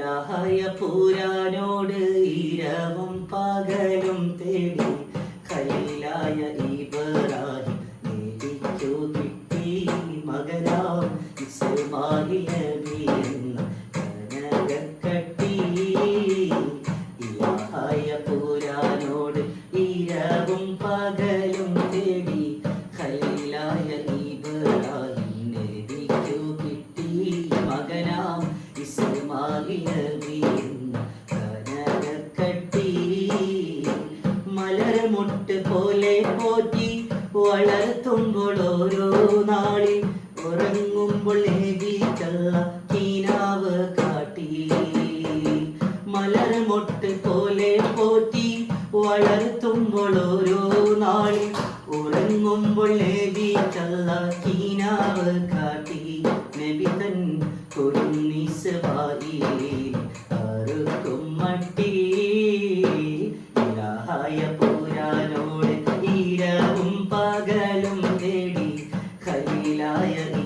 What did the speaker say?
ഇലാഹായ പൂരാനോട് ഇരവും പകലും തേടി ഖലീലായ ഇബ്രാഹിം നേടിച്ചു കിട്ടി പൂരാനോട് ഇരവും പകലും തേടി ഖലീലായ ഇബ്രാഹിം നേടിച്ചു കിട്ടി മകനാം നബി മലർമുട്ട് പോലെ പോറ്റി വളർത്തുമ്പോൾ ഓരോ നാളിൽ ഉറങ്ങുമ്പോൾ കീനാവ് കാട്ടി. മലർമുട്ട് പോലെ പോറ്റി വളർത്തുമ്പോൾ ഓരോ നാളിൽ ഉറങ്ങുമ്പോൾ കീനാവ് അറുക്കും മട്ടി. ഇരവും പകലും തേടി. ഖലീലായ